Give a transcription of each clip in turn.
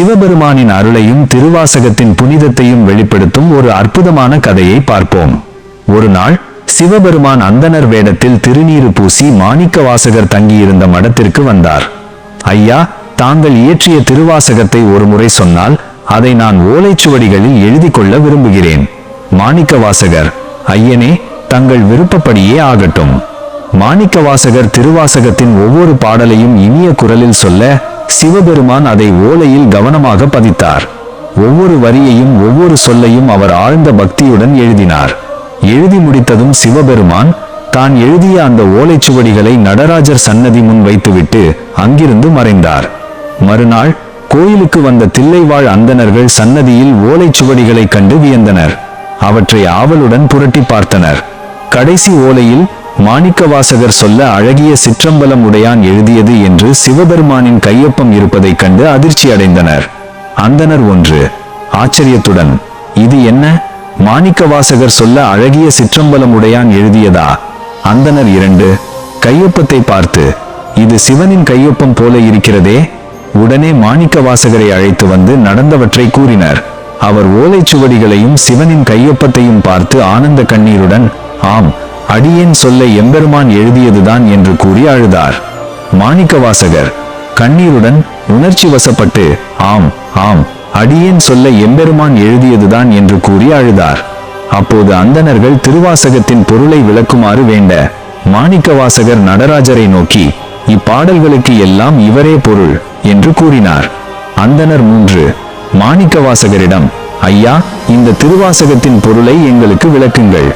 சிவபெருமானின் அருளையும் திருவாசகத்தின் புனிதத்தையும் வெளிப்படுத்தும் ஒரு அற்புதமான கதையை பார்ப்போம். ஒரு நாள் சிவபெருமான் அந்தனர் வேடத்தில் திருநீறு பூசி மாணிக்க வாசகர் தங்கியிருந்த மடத்திற்கு வந்தார். ஐயா தாங்கள் இயற்றிய திருவாசகத்தை ஒருமுறை சொன்னால் அதை நான் ஓலைச்சுவடிகளில் எழுதி கொள்ள விரும்புகிறேன். மாணிக்க வாசகர் ஐயனே தங்கள் விருப்பப்படியே ஆகட்டும். மாணிக்க வாசகர் திருவாசகத்தின் ஒவ்வொரு பாடலையும் இனிய குரலில் சொல்ல சிவபெருமான் அதை ஓலையில் கவனமாக பதித்தார். ஒவ்வொரு வரியையும் ஒவ்வொரு சொல்லையும் அவர் ஆழ்ந்த பக்தியுடன் எழுதினார். எழுதி முடித்ததும் சிவபெருமான் தான் எழுதிய அந்த ஓலைச்சுவடிகளை நடராஜர் சன்னதி முன் வைத்துவிட்டு அங்கிருந்து மறைந்தார். மறுநாள் கோயிலுக்கு வந்த தில்லைவாழ் அந்தணர்கள் சன்னதியில் ஓலைச்சுவடிகளைக் கண்டு வியந்தனர். அவற்றை ஆவலுடன் புரட்டி பார்த்தனர். கடைசி ஓலையில் மாணிக்கவாசகர் சொல்ல அழகிய சிற்றம்பலம் உடையான் எழுதியது என்று சிவபெருமானின் கையொப்பம் இருப்பதைக் கண்டு அதிர்ச்சி அடைந்தனர். அந்தனர் ஒன்று ஆச்சரியத்துடன் இது என்ன? மாணிக்கவாசகர் சொல்ல அழகிய சிற்றம்பலம் உடையான் எழுதியதா? அந்தனர் இரண்டு கையொப்பத்தை பார்த்து இது சிவனின் கையொப்பம் போல இருக்கிறதே? உடனே மாணிக்கவாசகரை அழைத்து வந்து நடந்தவற்றை கூறினர். அவர் ஓலைச்சுவடிகளையும் சிவனின் கையொப்பத்தையும் பார்த்து ஆனந்த கண்ணீருடன் ஆம் அடியேன் சொல்ல எம்பெருமான் எழுதியதுதான் என்று கூறி அழுதார். மாணிக்கவாசகர் கண்ணீருடன் உணர்ச்சி வசப்பட்டு ஆம் ஆம் அடியேன் சொல்ல எம்பெருமான் எழுதியதுதான் என்று கூறி அழுதார். அப்போது அந்தணர்கள் திருவாசகத்தின் பொருளை விளக்குமாறு வேண்ட மாணிக்கவாசகர் நடராஜரை நோக்கி இப்பாடல்களுக்கு எல்லாம் இவரே பொருள் என்று கூறினார். அந்தணர் மூன்று மாணிக்கவாசகரிடம் ஐயா இந்த திருவாசகத்தின் பொருளை எங்களுக்கு விளக்குங்கள்.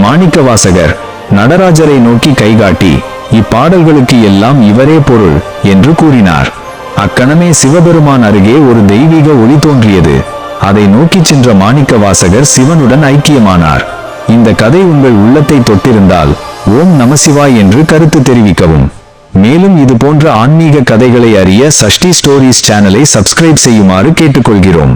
மாணிக்கவாசகர் நடராஜரை நோக்கி கைகாட்டி இப்பாடல்களுக்கு எல்லாம் இவரே பொருள் என்று கூறினார். அக்கணமே சிவபெருமான் அருகே ஒரு தெய்வீக ஒளி தோன்றியது. அதை நோக்கிச் சென்ற மாணிக்கவாசகர் சிவனுடன் ஐக்கியமானார். இந்த கதை உங்கள் உள்ளத்தை தொட்டிருந்தால் ஓம் நமசிவாய் என்று கருத்து தெரிவிக்கவும். மேலும் இது போன்ற ஆன்மீக கதைகளை அறிய சஷ்டி ஸ்டோரிஸ் சேனலை சப்ஸ்கிரைப் செய்யுமாறு கேட்டுக்கொள்கிறோம்.